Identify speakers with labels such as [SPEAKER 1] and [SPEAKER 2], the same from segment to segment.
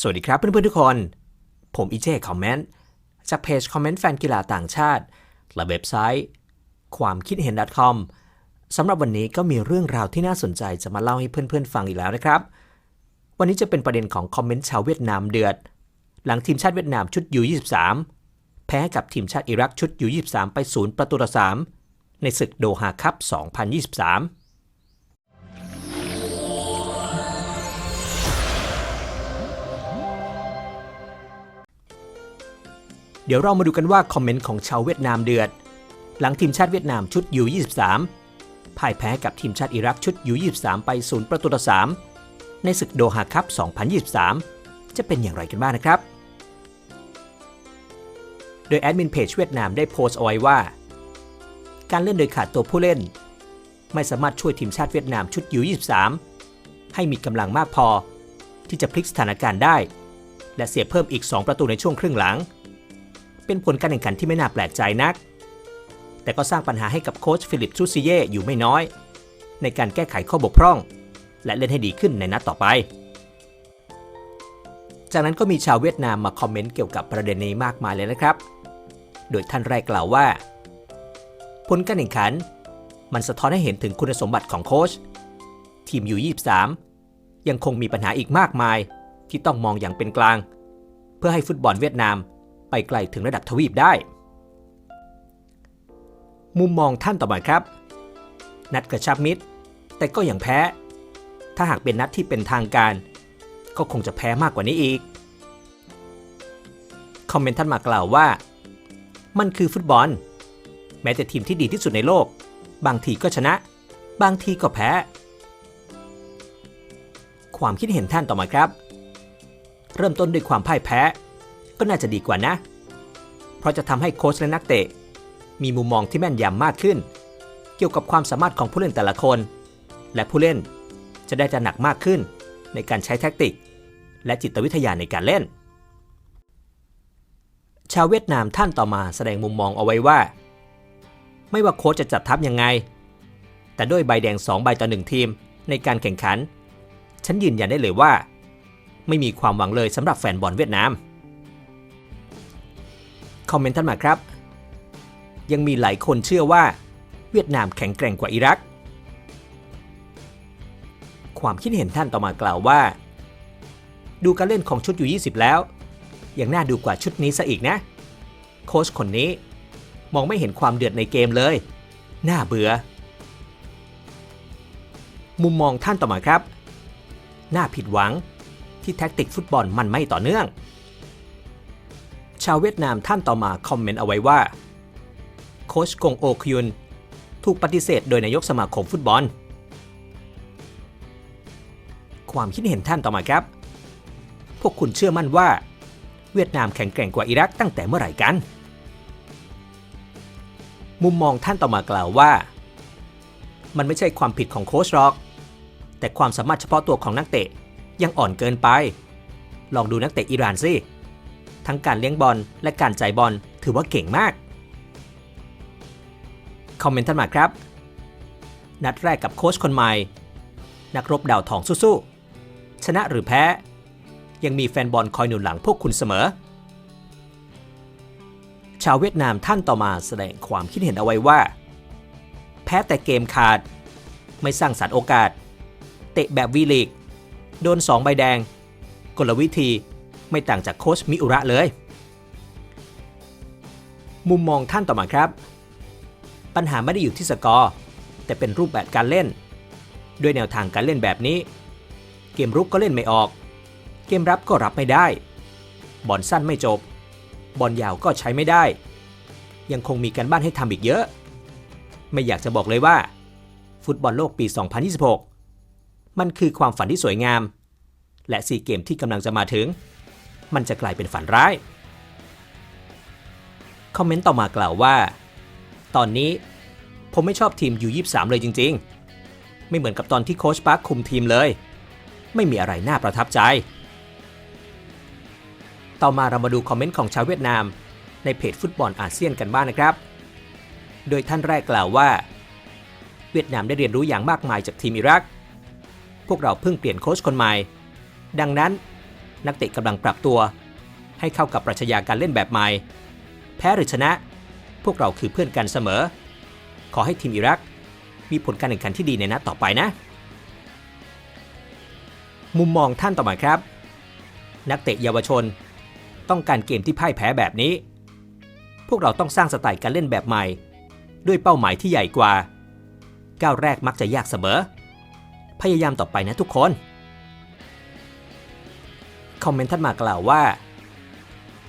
[SPEAKER 1] สวัสดีครับเพื่อนๆทุกคน ผมอีเจคอมเมนต์จากเพจคอมเมนต์แฟนกีฬาต่างชาติ และเว็บไซต์ ความคิดเห็น .com สำหรับวันนี้ก็มีเรื่องราวที่น่าสนใจจะมาเล่าให้เพื่อนๆฟังอีกแล้วนะครับ วันนี้จะเป็นประเด็นของคอมเมนต์ชาวเวียดนามเดือด หลังทีมชาติเวียดนามชุด U23 แพ้กับทีมชาติอิรักชุด U23 ไป 0 ประตูต่อ3ในศึกโดฮาคัพ2023 เดี๋ยวเรามาดูกันว่าคอมเมนต์ของชาวเวียดนามเดือด หลังทีมชาติเวียดนามชุด U23 พ่ายแพ้กับทีมชาติอิรักชุด U23 ไป0ประตูต่อ3ในศึกโดฮาคัพ 2023 จะเป็นอย่างไรกันบ้างนะครับ โดยแอดมินเพจเวียดนามได้โพสต์เอาไว้ว่า การเล่นโดยขาดตัวผู้เล่น ไม่สามารถช่วยทีมชาติเวียดนามชุด U23 ให้มีกำลังมากพอ ที่จะพลิกสถานการณ์ได้ และเสียเพิ่มอีก 2 ประตูในช่วงครึ่งหลัง เป็นผลการแข่งขันที่ไม่น่าแปลกใจนัก แต่ก็สร้างปัญหาให้กับโค้ชฟิลิปซูซิเย่อยู่ไม่น้อย ในการแก้ไขข้อบกพร่อง และเล่นให้ดีขึ้นในนัดต่อไป จากนั้นก็มีชาวเวียดนามมาคอมเมนต์เกี่ยวกับประเด็นนี้มากมายเลยนะครับ โดยท่านแรกกล่าวว่า ผลการแข่งขัน มันสะท้อนให้เห็นถึงคุณสมบัติของโค้ชทีมยู23 ยังคงมีปัญหาอีกมากมายที่ต้องมองอย่างเป็นกลาง เพื่อให้ฟุตบอลเวียดนาม ไปไกลถึงระดับทวีปได้ มุมมองท่านต่อมาครับ นัดกระชับมิตร แต่ก็ยังแพ้ ถ้าหากเป็นนัดที่เป็นทางการ ก็คงจะแพ้มากกว่านี้อีก คอมเมนต์ท่านมากล่าวว่า มันคือฟุตบอล แม้แต่ทีมที่ดีที่สุดในโลก บางทีก็ชนะ บางทีก็แพ้ ความคิดเห็นท่านต่อมาครับ เริ่มต้นด้วยความพ่ายแพ้ ก็น่าจะดีกว่านะ เพราะจะทำให้โค้ชและนักเตะ มีมุมมองที่แม่นยำมากขึ้น เกี่ยวกับความสามารถของผู้เล่นแต่ละคน และผู้เล่นจะได้ตระหนักมากขึ้นในการใช้แท็กติก และจิตวิทยาในการเล่น ชาวเวียดนามท่านต่อมาแสดงมุมมองเอาไว้ว่า ไม่ว่าโค้ชจะจัดทัพยังไง แต่ด้วยใบแดง 2 ใบต่อ 1 ทีมในการแข่งขัน ฉันยืนยันได้เลยว่า ไม่มีความหวังเลยสำหรับแฟนบอลเวียดนาม คอมเมนต์ท่านมาครับ ยังมีหลายคนเชื่อว่า เวียดนามแข็งแกร่งกว่าอิรัก ความคิดเห็นท่านต่อมากล่าวว่า ดูการเล่นของชุดอยู่ 20 แล้ว ยังน่าดูกว่าชุดนี้ซะอีกนะ โค้ชคนนี้ มองไม่เห็นความเดือดในเกมเลย น่าเบื่อ มุมมองท่านต่อมาครับ น่าผิดหวังที่แท็กติกฟุตบอลมันไม่ต่อเนื่อง ชาวเวียดนามท่านต่อมาคอมเมนต์เอาไว้ว่า โค้ชกงโอคยุน ถูกปฏิเสธโดยนายกสมาคมฟุตบอล ความคิดเห็นท่านต่อมาครับ พวกคุณเชื่อมั่นว่า เวียดนามแข็งแกร่งกว่าอิรักตั้งแต่เมื่อไหร่กัน มุมมองท่านต่อมากล่าวว่า มันไม่ใช่ความผิดของโค้ชหรอก แต่ความสามารถเฉพาะตัวของนักเตะยังอ่อนเกินไป ลองดูนักเตะอิหร่านสิ ทั้งการเลี้ยงบอลและการจ่ายบอลถือว่าเก่งมาก คอมเมนต์ท่านมาครับ นัดแรกกับโค้ชคนใหม่ นักรบดาวทองสู้ๆ ชนะหรือแพ้ ยังมีแฟนบอลคอยหนุนหลังพวกคุณเสมอ ชาวเวียดนามท่านต่อมาแสดงความคิดเห็นเอาไว้ว่า แพ้แต่เกมขาด ไม่สร้างสรรค์โอกาส เตะแบบวีลีก โดน2ใบแดง กลวิธี ไม่ต่างจากโค้ชมิอุระเลย มุมมองท่านต่อมาครับ ปัญหาไม่ได้อยู่ที่สกอร์ แต่เป็นรูปแบบการเล่น ด้วยแนวทางการเล่นแบบนี้ เกมรุกก็เล่นไม่ออก เกมรับก็รับไม่ได้ บอลสั้นไม่จบ บอลยาวก็ใช้ไม่ได้ ยังคงมีการบ้านให้ทำอีกเยอะ ไม่อยากจะบอกเลยว่า ฟุตบอลโลกปี 2026 มันคือความฝันที่สวยงามและซีเกมที่กำลังจะมาถึง มันจะกลายเป็นฝันร้าย คอมเมนต์ต่อมากล่าวว่า ตอนนี้ผมไม่ชอบทีม U23 เลยจริง ๆ ไม่เหมือนกับตอนที่โค้ชปาร์คคุมทีมเลย ไม่มีอะไรน่าประทับใจ ต่อมาเรามาดูคอมเมนต์ของชาวเวียดนาม ในเพจฟุตบอลอาเซียนกันบ้างนะครับ โดยท่านแรกกล่าวว่า เวียดนามได้เรียนรู้อย่างมากมายจากทีมอิรัก พวกเราเพิ่งเปลี่ยนโค้ชคนใหม่ ดังนั้น นักเตะกำลังปรับตัว ให้เข้ากับปรัชญาการเล่นแบบใหม่ แพ้หรือชนะ พวกเราคือเพื่อนกันเสมอ ขอให้ทีมอิรัก มีผลการแข่งขันที่ดีในนัดต่อไปนะ มุมมองท่านต่อมาครับ นักเตะเยาวชน ต้องการเกมที่พ่ายแพ้แบบนี้ พวกเราต้องสร้างสไตล์การเล่นแบบใหม่ ด้วยเป้าหมายที่ใหญ่กว่า ก้าวแรกมักจะยากเสมอ พยายามต่อไปนะทุกคน คอมเมนต์ท่านมากล่าวว่า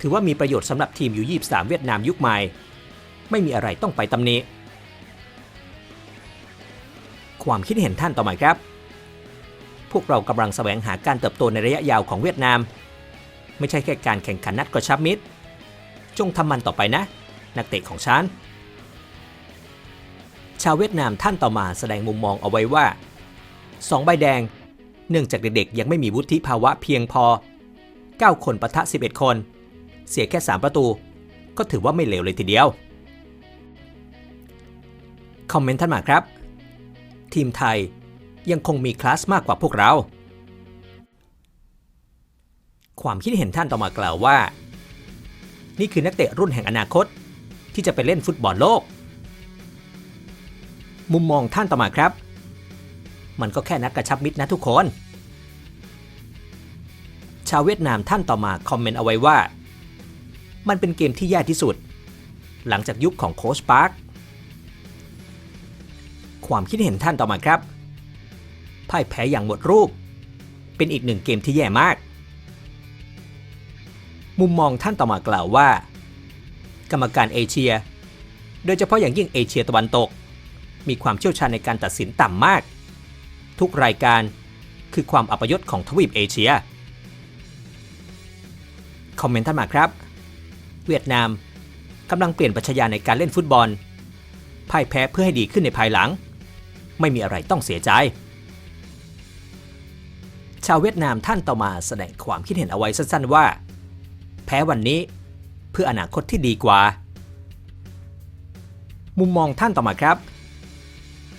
[SPEAKER 1] ถือว่ามีประโยชน์สำหรับทีมยู23 เวียดนามยุคใหม่ ไม่มีอะไรต้องไปตำหนิความคิดเห็นท่านต่อมาครับ พวกเรากำลังแสวงหาการเติบโตในระยะยาวของเวียดนาม ไม่ใช่แค่การแข่งขันนัดกระชับมิตร จงทำมันต่อไปนะ นักเตะของฉันชาวเวียดนามท่านต่อมาแสดงมุมมองเอาไว้ว่า 2 ใบแดง เนื่องจากเด็กๆยังไม่มีวุฒิภาวะเพียงพอ 9 คนปะทะ 11 คน เสียแค่ 3 ประตู ก็ถือว่าไม่เลวเลยทีเดียว คอมเมนต์ท่านมาครับ ทีมไทยยังคงมีคลาสมากกว่าพวกเรา ความคิดเห็นท่านต่อมากล่าวว่า นี่คือนักเตะรุ่นแห่งอนาคต ที่จะไปเล่นฟุตบอลโลก มุมมองท่านต่อมาครับ มันก็แค่นัดกระชับมิตรนะทุกคน ชาวเวียดนามท่านต่อมาคอมเมนต์เอาไว้ว่า มันเป็นเกมที่แย่ที่สุด หลังจากยุคของโค้ชปาร์คความคิดเห็นท่านต่อมาครับพ่ายแพ้อย่างหมดรูป เป็นอีกหนึ่งเกมที่แย่มาก มุมมองท่านต่อมากล่าวว่า กรรมการเอเชีย โดยเฉพาะอย่างยิ่งเอเชียตะวันตก มีความเชี่ยวชาญในการตัดสินต่ำมาก ทุกรายการคือความอัปยศของทวีปเอเชีย คอมเมนต์ท่านมาครับ เวียดนามกำลังเปลี่ยนปัชญาในการเล่นฟุตบอลพ่ายแพ้เพื่อให้ดีขึ้นในภายหลัง ไม่มีอะไรต้องเสียใจ ชาวเวียดนามท่านต่อมาแสดงความคิดเห็นเอาไว้สั้นๆว่า แพ้วันนี้เพื่ออนาคตที่ดีกว่า มุมมองท่านต่อมาครับ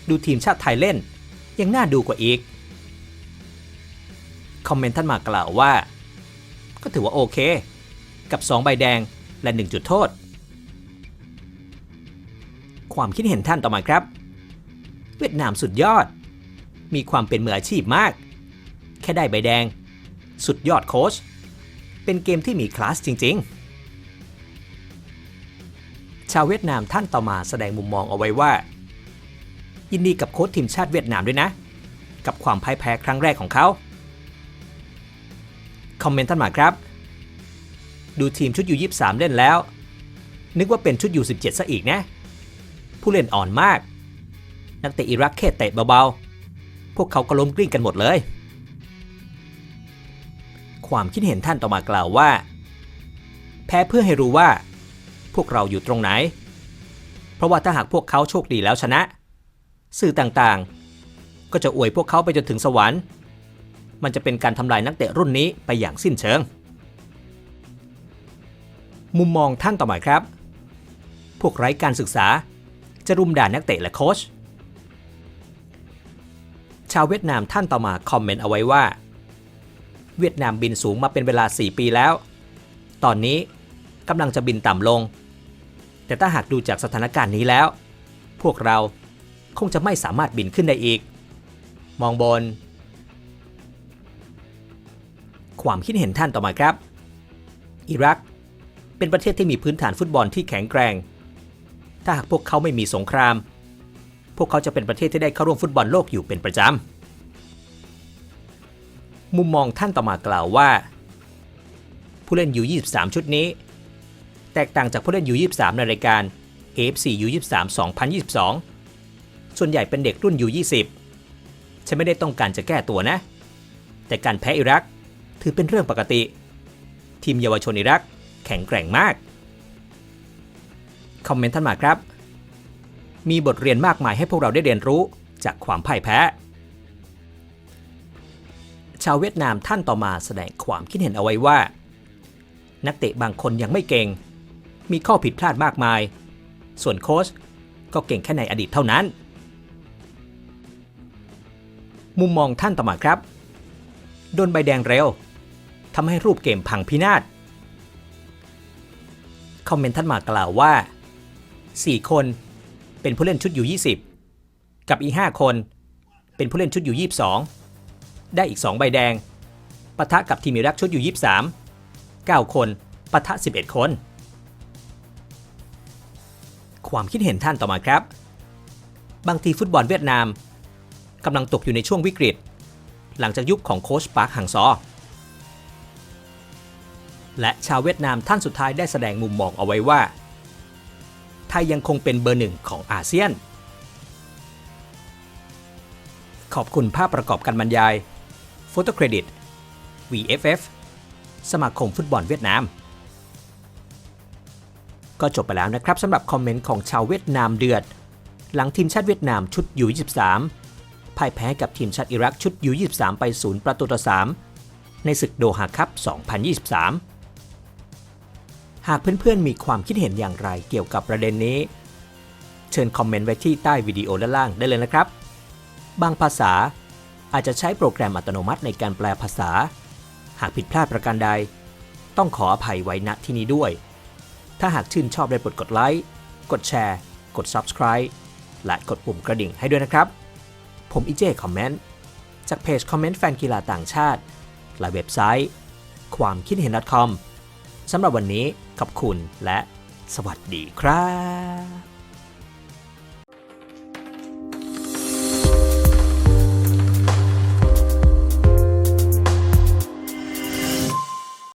[SPEAKER 1] ดูทีมชาติไทยเล่นยังน่าดูกว่าอีก คอมเมนต์ท่านมากล่าวว่า ก็ถือว่าโอเค กับ 2 ใบแดงและ 1 จุดโทษ ความคิดเห็นท่านต่อมาครับ เวียดนามสุดยอด มีความเป็นมืออาชีพมาก แค่ได้ใบแดง สุดยอดโค้ชเป็นเกมที่มีคลาสจริง ๆ ชาวเวียดนามท่านต่อมาแสดงมุมมองเอาไว้ว่า ยินดีกับโค้ชทีมชาติเวียดนามด้วยนะ กับความพ่ายแพ้ครั้งแรกของเขา คอมเมนต์ท่านมาครับ ดูทีมชุดยู23 เล่นแล้ว นึกว่าเป็นชุดยู17ซะอีกนะ ผู้เล่นอ่อนมาก นักเตะอิรักแค่เตะเบาๆ พวกเขาก็ล้มกลิ้งกันหมดเลย ความคิดเห็นท่านต่อมากล่าวว่า แพ้เพื่อให้รู้ว่า พวกเราอยู่ตรงไหน เพราะว่าถ้าหากพวกเขาโชคดีแล้วชนะ สื่อต่างๆ ก็จะอวยพวกเขาไปจนถึงสวรรค์ มันจะเป็นการทำลายนักเตะรุ่นนี้ไปอย่างสิ้นเชิง มุมมองท่านต่อมาครับ พวกไร้การศึกษา จะรุมด่านักเตะและโค้ชชาวเวียดนามท่านต่อมาคอมเมนต์เอาไว้ว่า เวียดนามบินสูงมาเป็นเวลา 4 ปีแล้ว ตอนนี้กำลังจะบินต่ำลง แต่ถ้าหากดูจากสถานการณ์นี้แล้ว พวกเราคงจะไม่สามารถบินขึ้นได้อีก มองบน ความคิดเห็นท่านต่อมาครับ อิรัก เป็นประเทศที่มีพื้นฐานฟุตบอลที่แข็งแกร่ง ถ้าหากพวกเขาไม่มีสงคราม พวกเขาจะเป็นประเทศที่ได้เข้าร่วมฟุตบอลโลกอยู่เป็นประจำ มุมมองท่านต่อมากล่าวว่า ผู้เล่นยู23 ชุดนี้ แตกต่างจากผู้เล่นยู23ในรายการ AFC U23 2022 ส่วนใหญ่เป็นเด็กรุ่นยู20 ฉันไม่ได้ต้องการจะแก้ตัวนะ แต่การแพ้อิรัก ถือเป็นเรื่องปกติ ทีมเยาวชนอิรักแข็งแกร่งมาก คอมเมนต์ท่านมาครับ มีบทเรียนมากมายให้พวกเราได้เรียนรู้จากความพ่ายแพ้ ชาวเวียดนามท่านต่อมาแสดงความคิดเห็นเอาไว้ว่า นักเตะบางคนยังไม่เก่ง มีข้อผิดพลาดมากมาย ส่วนโค้ชก็เก่งแค่ในอดีตเท่านั้น มุมมองท่านต่อมาครับ โดนใบแดงเร็ว ทำให้รูปเกมพังพินาศ คอมเมนต์ท่านมากล่าวว่า 4 คนเป็นผู้เล่นชุดอยู่ 20 กับอีก 5 คน เป็นผู้เล่นชุดอยู่ 22 ได้อีก 2 ใบแดงปะทะกับทีมอิรักชุดอยู่ 23 9 คนปะทะ 11 คน ความคิดเห็นท่านต่อมาครับ บางทีฟุตบอลเวียดนามกำลังตกอยู่ในช่วงวิกฤต หลังจากยุคของโค้ชปาร์คฮังซอ และชาวเวียดนามท่านสุดท้ายได้แสดงมุมมองเอาไว้ว่า ไทยยังคงเป็นเบอร์หนึ่งของอาเซียน ขอบคุณภาพประกอบการบรรยาย โฟโต้เครดิต VFF สมาคมฟุตบอลเวียดนาม ก็จบไปแล้วนะครับสำหรับคอมเมนต์ของชาวเวียดนามเดือด หลังทีมชาติเวียดนามชุดยู23พ่ายแพ้กับทีมชาติอิรักชุดยู23ไป 0 ประตูต่อ 3 ในศึกโดฮาคัพ 2023 หากเพื่อนๆมีความคิดเห็นอย่างไรเกี่ยวกับประเด็นนี้ เชิญคอมเมนต์ไว้ที่ใต้วิดีโอด้านล่างได้เลยนะครับ บางภาษาอาจจะใช้โปรแกรมอัตโนมัติในการแปลภาษา หากผิดพลาดประการใด ต้องขออภัยไว้ณที่นี้ด้วย ถ้าหากชื่นชอบได้โปรดกดไลค์ กดแชร์ กด Subscribe และกดปุ่มกระดิ่งให้ด้วยนะครับ ผมอีเจคอมเมนต์จากเพจคอมเมนต์แฟนกีฬาต่างชาติ และเว็บไซต์ ความคิดเห็น .com สำหรับวันนี้ ขอบคุณและสวัสดีครับ